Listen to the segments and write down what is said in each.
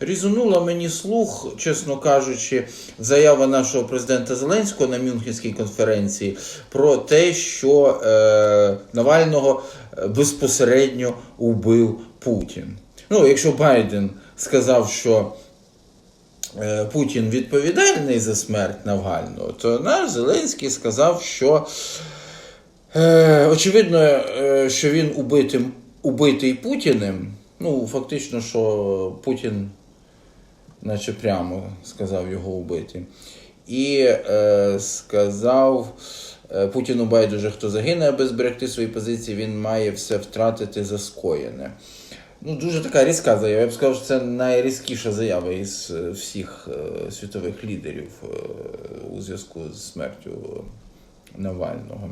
Різонула мені слух, чесно кажучи, заява нашого президента Зеленського на Мюнхенській конференції про те, що е, Навального е, безпосередньо убив Путін. Ну, якщо Байден сказав, що е, Путін відповідальний за смерть Навального, то наш Зеленський сказав, що Е, очевидно, е, що він убитим, убитий Путіним. Ну, фактично, що Путін, наче прямо сказав його убити. І е, сказав е, Путіну байдуже, хто загине, аби зберегти свої позиції, він має все втратити за скоєне. Ну, дуже така різка заява. Я б сказав, що це найрізкіша заява із е, всіх е, світових лідерів е, у зв'язку з смертю Навального.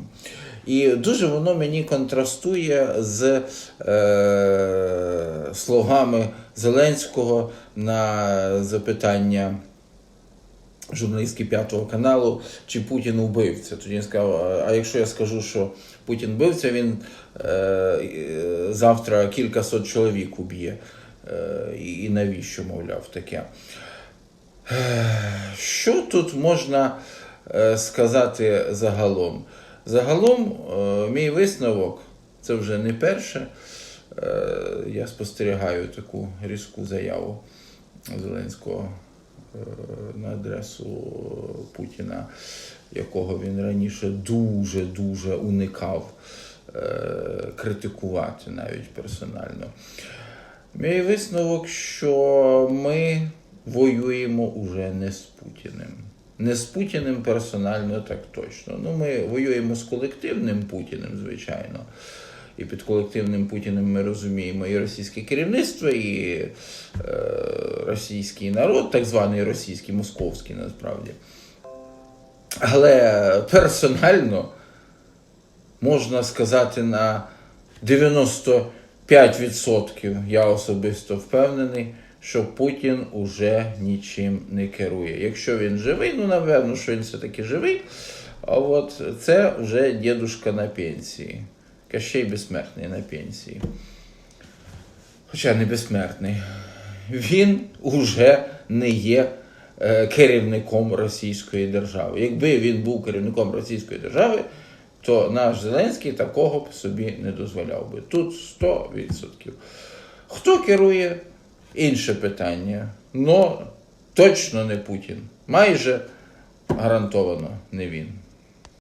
І дуже воно мені контрастує з е, словами Зеленського на запитання журналістки П'ятого каналу, чи Путін убивця. Тоді він сказав: а якщо я скажу, що Путін вбивця, він е, завтра кількасот чоловік уб'є. Е, і навіщо, мовляв, таке? Е, Що тут можна сказати загалом? Загалом, е, мій висновок, це вже не перше. Е, Я спостерігаю таку різку заяву Зеленського е, на адресу Путіна, якого він раніше дуже-дуже уникав е, критикувати навіть персонально. Мій висновок, що ми воюємо уже не з Путіним. Не з Путіним персонально, так точно. Ну, ми воюємо з колективним Путіним, звичайно. І під колективним Путіним ми розуміємо і російське керівництво, і е, російський народ, так званий російський, московський насправді. Але персонально можна сказати на 95% я особисто впевнений, що Путін уже нічим не керує. Якщо він живий, ну напевно, що він все-таки живий. А от це вже дідушка на пенсії. Кащей безсмертний на пенсії. Хоча не безсмертний. Він уже не є е, керівником Російської держави. Якби він був керівником Російської держави, то наш Зеленський такого б собі не дозволяв би. Тут 100%. Хто керує? Інше питання. Но точно не Путін. Майже гарантовано не він.